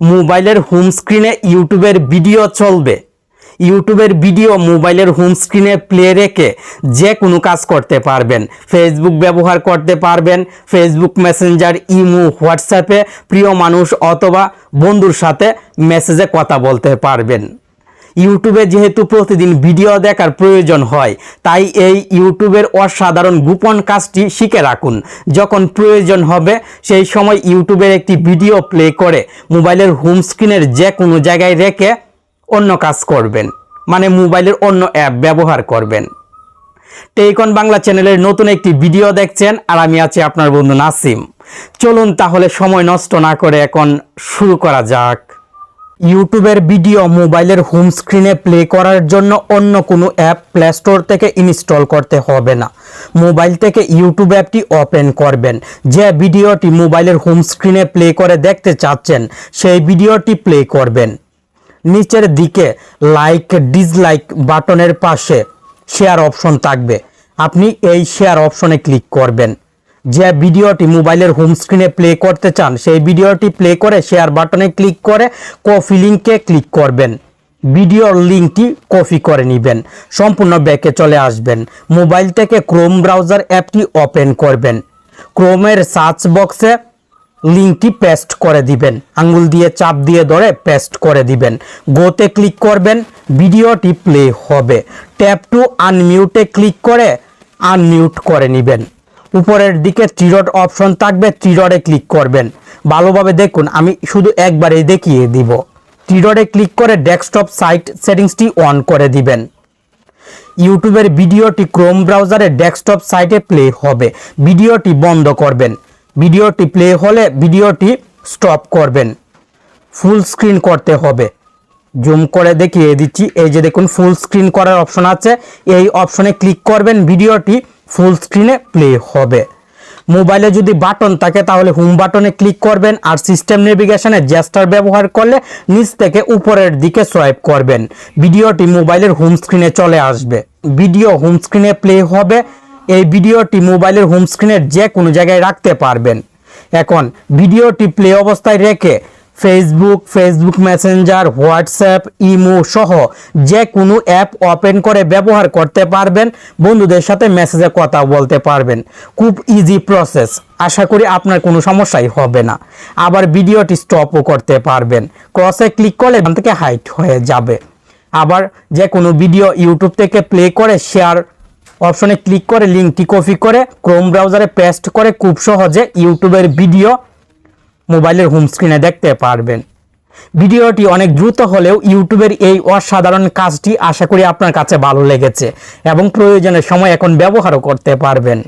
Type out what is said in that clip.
মোবাইলের হোম স্ক্রিনে ইউটিউবের ভিডিও চলবে। ইউটিউবের ভিডিও মোবাইলের হোম স্ক্রিনে প্লে রেখে যে কোনো কাজ করতে পারবেন। ফেসবুক ব্যবহার করতে পারবেন। ফেসবুক মেসেঞ্জার ইমো হোয়াটসঅ্যাপে প্রিয় মানুষ অথবা বন্ধুর সাথে মেসেজে কথা বলতে পারবেন। ইউটিউবে যেহেতু প্রতিদিন ভিডিও দেখার প্রয়োজন হয়, তাই এই ইউটিউবের অসাধারণ গোপন কাজটি শিখে রাখুন। যখন প্রয়োজন হবে, সেই সময় ইউটিউবের একটি ভিডিও প্লে করে মোবাইলের হোম স্ক্রিনের যে কোনো জায়গায় রেখে অন্য কাজ করবেন মানে মোবাইলের অন্য অ্যাপ ব্যবহার করবেন। টেইকন বাংলা চ্যানেলের নতুন একটি ভিডিও দেখছেন, আর আমি আছি আপনার বন্ধু নাসিম। চলুন তাহলে সময় নষ্ট না করে এখন শুরু করা যাক। ইউটিউবের ভিডিও মোবাইলের হোম স্ক্রিনে প্লে করার জন্য অন্য কোনো অ্যাপ প্লে স্টোর থেকে ইনস্টল করতে হবে না। মোবাইল থেকে ইউটিউব অ্যাপটি ওপেন করবেন। যে ভিডিওটি মোবাইলের হোম স্ক্রিনে প্লে করে দেখতে চাচ্ছেন, সেই ভিডিওটি প্লে করবেন। নিচের দিকে লাইক ডিসলাইক বাটনের পাশে শেয়ার অপশন থাকবে। আপনি এই শেয়ার অপশনে ক্লিক করবেন। যে ভিডিওটি মোবাইলের হোম স্ক্রিনে প্লে করতে চান, সেই ভিডিওটি প্লে করে শেয়ার বাটনে ক্লিক করে কপি লিঙ্কে ক্লিক করবেন। ভিডিওর লিঙ্কটি কপি করে নেবেন। সম্পূর্ণ ব্যাকে চলে আসবেন। মোবাইল থেকে ক্রোম ব্রাউজার অ্যাপটি ওপেন করবেন। ক্রোমের সার্চ বক্সে লিঙ্কটি পেস্ট করে দিবেন। আঙ্গুল দিয়ে চাপ দিয়ে ধরে পেস্ট করে দিবেন। গোতে ক্লিক করবেন, ভিডিওটি প্লে হবে। ট্যাপ টু আনমিউটে ক্লিক করে আনমিউট করে নেবেন। উপরের দিকে ত্রিরড অপশন থাকবে ত্রিরডে ক্লিক করবেন। ভালোভাবে দেখুন, আমি শুধু একবারেই দেখিয়ে দিব। ত্রিরডে ক্লিক করে ডেস্কটপ সাইট সেটিংসটি অন করে দিবেন। ইউটিউবের ভিডিওটি ক্রোম ব্রাউজারে ডেস্কটপ সাইটে প্লে হবে। ভিডিওটি বন্ধ করবেন। ভিডিওটি প্লে হলে ভিডিওটি স্টপ করবেন। ফুল স্ক্রিন করতে হবে। জুম করে দেখিয়ে দিচ্ছি। এই যে দেখুন, ফুল স্ক্রিন করার অপশন আছে। এই অপশনে ক্লিক করবেন, ভিডিওটি ফুল স্ক্রিনে প্লে হবে। মোবাইলে যদি বাটন থাকে, তাহলে হোম বাটনে ক্লিক করবেন আর সিস্টেম নেভিগেশনে জেস্টার ব্যবহার করলে নিচ থেকে উপরের দিকে সোয়াইপ করবেন। ভিডিওটি মোবাইলের হোম স্ক্রিনে চলে আসবে। ভিডিও হোম স্ক্রিনে প্লে হবে। এই ভিডিওটি মোবাইলের হোম স্ক্রিনের যে কোনো জায়গায় রাখতে পারবেন। এখন, ভিডিওটি প্লে অবস্থায় রেখে Facebook Facebook Messenger WhatsApp imo সহ যে কোনো অ্যাপ ওপেন করে ব্যবহার করতে পারবেন, বন্ধুদের সাথে মেসেজে কথা বলতে পারবেন। খুব ইজি প্রসেস আশা করি আপনার কোনো সমস্যাই হবে না। আবার ভিডিওটি স্টপও করতে পারবেন। ক্রসে ক্লিক করলে এখান থেকে হাইট হয়ে যাবে। আবার যে কোনো ভিডিও ইউটিউব থেকে প্লে করে শেয়ার অপশনে ক্লিক করে লিঙ্কটি কপি করে ক্রোম ব্রাউজারে পেস্ট করে খুব সহজে ইউটিউবের ভিডিও মোবাইলের হোম স্ক্রিনে দেখতে পারবেন। ভিডিওটি অনেক দ্রুত হলেও ইউটিউবের এই অসাধারণ কাজটি আশা করি আপনার কাছে ভালো লেগেছে এবং প্রয়োজনের সময় এখন ব্যবহারও করতে পারবেন।